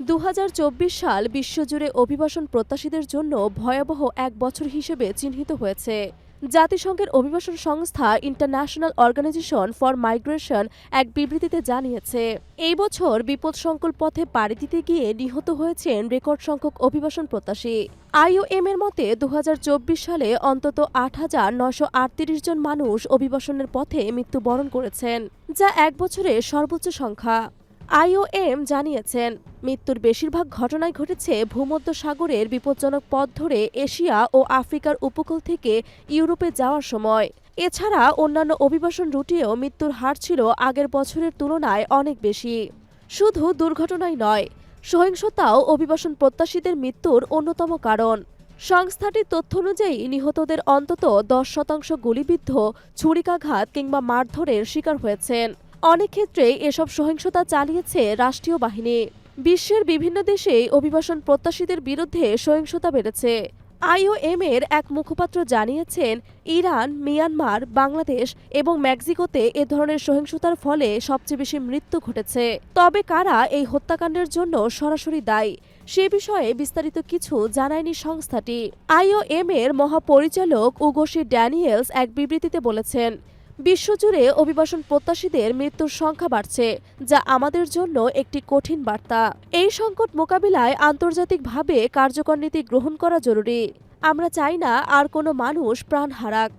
দু হাজার চব্বিশ সাল বিশ্বজুড়ে অভিবাসন প্রত্যাশীদের জন্য ভয়াবহ এক বছর হিসেবে চিহ্নিত হয়েছে। জাতিসংঘের অভিবাসন সংস্থা ইন্টারন্যাশনাল অর্গানাইজেশন ফর মাইগ্রেশন এক বিবৃতিতে জানিয়েছে, এই বছর বিপদ বিপদসংকুল পথে পাড়ি দিতে গিয়ে নিহত হয়েছেন রেকর্ড সংখ্যক অভিবাসন প্রত্যাশী। আইওএম এর মতে, দুহাজার চব্বিশ সালে অন্তত আট হাজার নশো জন মানুষ অভিবাসনের পথে মৃত্যুবরণ করেছেন, যা এক বছরে সর্বোচ্চ সংখ্যা। আইওএম জানিয়েছেন, মৃত্যুর বেশিরভাগ ঘটনাই ঘটেছে ভূমধ্য সাগরের বিপজ্জনক পথ ধরে এশিয়া ও আফ্রিকার উপকূল থেকে ইউরোপে যাওয়ার সময়। এছাড়া অন্যান্য অভিবাসন রুটেও মৃত্যুর হার ছিল আগের বছরের তুলনায় অনেক বেশি। শুধু দুর্ঘটনাই নয়, সহিংসতাও অভিবাসন প্রত্যাশীদের মৃত্যুর অন্যতম কারণ। সংস্থাটির তথ্য অনুযায়ী, নিহতদের অন্তত দশ শতাংশ গুলিবিদ্ধ, ছুরিকাঘাত কিংবা মারধরের শিকার হয়েছেন। অনেক ক্ষেত্রেই এসব সহিংসতা চালিয়েছে রাষ্ট্রীয় বাহিনী। বিশ্বের বিভিন্ন দেশেই অভিবাসন প্রত্যাশীদের বিরুদ্ধে সহিংসতা বেড়েছে। আইওএম এর এক মুখপাত্র জানিয়েছেন, ইরান, মিয়ানমার, বাংলাদেশ এবং মেক্সিকোতে এ ধরনের সহিংসতার ফলে সবচেয়ে বেশি মৃত্যু ঘটেছে। তবে কারা এই হত্যাকাণ্ডের জন্য সরাসরি দায়ী, সে বিষয়ে বিস্তারিত কিছু জানায়নি সংস্থাটি। আইওএম এর মহাপরিচালক উগোশি ড্যানিয়েলস এক বিবৃতিতে বলেছেন বিশ্বজুড়ে অভিবাসন প্রত্যাশীদের মৃত্যুর সংখ্যা বাড়ছে, যা আমাদের জন্য একটি কঠিন বার্তা। এই সংকট মোকাবিলায় আন্তর্জাতিকভাবে কার্যকর নীতি গ্রহণ করা জরুরি। আমরা চাই না আর কোনো মানুষ প্রাণ হারাক।